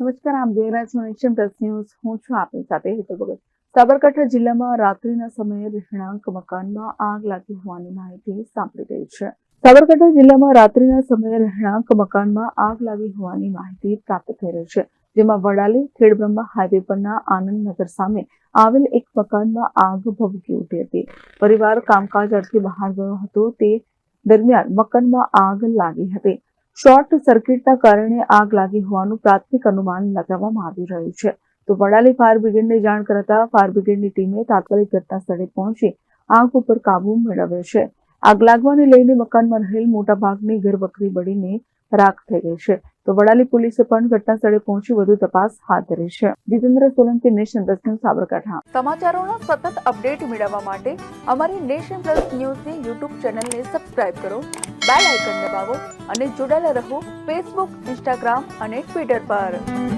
નમસ્કાર, આમ છો નેશન પ્લસ હું છું આપની સાથે હેતુ ભગત. સાબરકાંઠા જિલ્લામાં રાત્રિના સમયે રહેણાંક મકાનમાં આગ લાગી હોવાની માહિતી સાંપડી રહી છે. સાબરકાંઠા જિલ્લામાં રાત્રિના સમયે રહેણાંક મકાનમાં આગ લાગી હોવાની માહિતી પ્રાપ્ત થઈ રહી છે. જેમાં વડાલી, ખેડબ્રહ્મા હાઈવે પરના આનંદનગર સામે આવેલ એક મકાનમાં આગ ભભૂકી ઉઠી હતી. પરિવાર કામકાજ અર્થે બહાર ગયો હતો. તે દરમિયાન મકાનમાં આગ લાગી હતી. શોર્ટ સર્કિટના કારણે આગ લાગી હોવાનું પ્રાથમિક અનુમાન લગાવવામાં આવી રહ્યું છે. તો વડાલી ફાયર બ્રિગેડને જાણ કરતા ફાયર બ્રિગેડની ટીમે તાત્કાલિક ઘટના સ્થળે પહોંચી આગ ઉપર કાબુ મેળવ્યો છે. આગ લાગવાને લઈને મકાનમાં રહેલ મોટાભાગની ઘરવખરી બળીને રાખ થઈ ગઈ છે. તો વડાલી પોલીસે પણ ઘટના સ્થળે પહોંચી વધુ તપાસ હાથ ધરી છે. Jitendra Solanki nation plus news Sabarkantha. સમાચારોના સતત અપડેટ મેળવવા માટે અમારી નેશન પ્લસ ન્યૂઝની યુટ્યુબ ચેનલને સબસ્ક્રાઇબ કરો, બેલ આઇકન દબાવો અને જોડાયેલા રહો ફેસબુક, ઇન્સ્ટાગ્રામ અને ટ્વિટર પર.